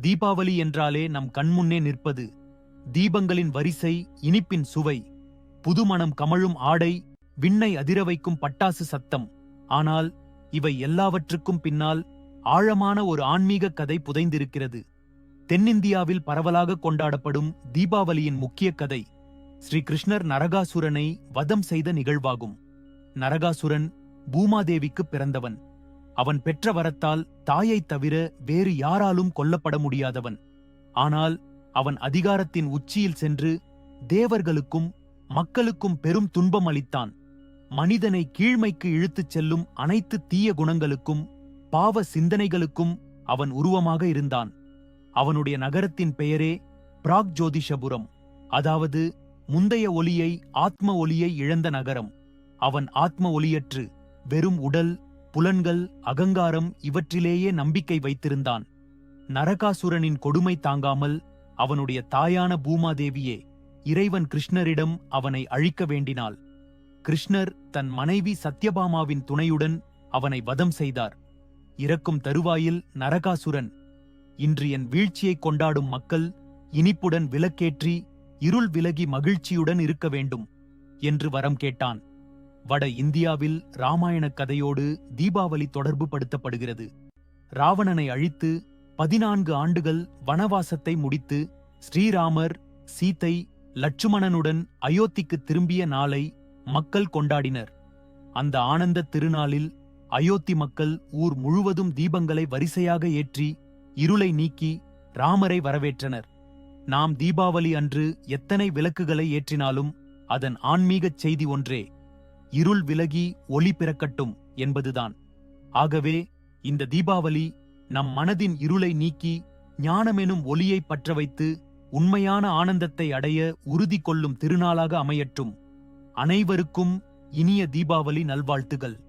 தீபாவளி என்றாலே நம் கண்முன்னே நிற்பது தீபங்களின் வரிசை இனிப்பின் சுவை புதுமணம் கமழும் ஆடை விண்ணை அதிர வைக்கும் பட்டாசு சத்தம். ஆனால் இவை எல்லாவற்றுக்கும் பின்னால் ஆழமான ஒரு ஆன்மீக கதை புதைந்திருக்கிறது. தென்னிந்தியாவில் பரவலாக கொண்டாடப்படும் தீபாவளியின் முக்கிய கதை ஸ்ரீ கிருஷ்ணர் நரகாசுரனை வதம் செய்த நிகழ்வாகும். நரகாசுரன் பூமாதேவிக்கு பிறந்தவன். அவன் பெற்ற வரத்தால் தாயைத் தவிர வேறு யாராலும் கொல்லப்பட முடியாதவன். ஆனால் அவன் அதிகாரத்தின் உச்சியில் சென்று தேவர்களுக்கும் மக்களுக்கும் பெரும் துன்பம் அளித்தான். மனிதனை கீழ்மைக்கு இழுத்துச் செல்லும் அனைத்து தீய குணங்களுக்கும் பாவ சிந்தனைகளுக்கும் அவன் உருவமாக இருந்தான். அவனுடைய நகரத்தின் பெயரே பிராக் ஜோதிஷபுரம் அதாவது முந்தைய ஒளியை ஆத்ம ஒளியை இழந்த நகரம். அவன் ஆத்ம ஒளியற்று வெறும் உடல் புலன்கள் அகங்காரம் இவற்றிலேயே நம்பிக்கை வைத்திருந்தான். நரகாசுரனின் கொடுமை தாங்காமல் அவனுடைய தாயான பூமாதேவியே இறைவன் கிருஷ்ணரிடம் அவனை அழிக்க வேண்டினாள். கிருஷ்ணர் தன் மனைவி சத்யபாமாவின் துணையுடன் அவனை வதம் செய்தார். இறக்கும் தருவாயில் நரகாசுரன் இன்று என் வீழ்ச்சியைக் கொண்டாடும் மக்கள் இனிப்புடன் விலக்கேற்றி இருள் விலகி மகிழ்ச்சியுடன் இருக்க வேண்டும் என்று வரம் கேட்டான். வட இந்தியாவில் ராமாயணக் கதையோடு தீபாவளி தொடர்பு படுத்தப்படுகிறது. ராவணனை அழித்து பதினான்கு ஆண்டுகள் வனவாசத்தை முடித்து ஸ்ரீராமர் சீதை லட்சுமணனுடன் அயோத்திக்கு திரும்பிய நாளை மக்கள் கொண்டாடினர். அந்த ஆனந்த திருநாளில் அயோத்தி மக்கள் ஊர் முழுவதும் தீபங்களை வரிசையாக ஏற்றி இருளை நீக்கி ராமரை வரவேற்றனர். நாம் தீபாவளி அன்று எத்தனை விளக்குகளை ஏற்றினாலும் அதன் ஆன்மீகச் செய்தி ஒன்றே. இருள் விலகி ஒளி பிறக்கட்டும் என்பதுதான். ஆகவே இந்த தீபாவளி நம் மனதின் இருளை நீக்கி ஞானமெனும் ஒளியை பற்ற வைத்து உண்மையான ஆனந்தத்தை அடைய உறுதி கொள்ளும் திருநாளாக அமையட்டும். அனைவருக்கும் இனிய தீபாவளி நல்வாழ்த்துகள்.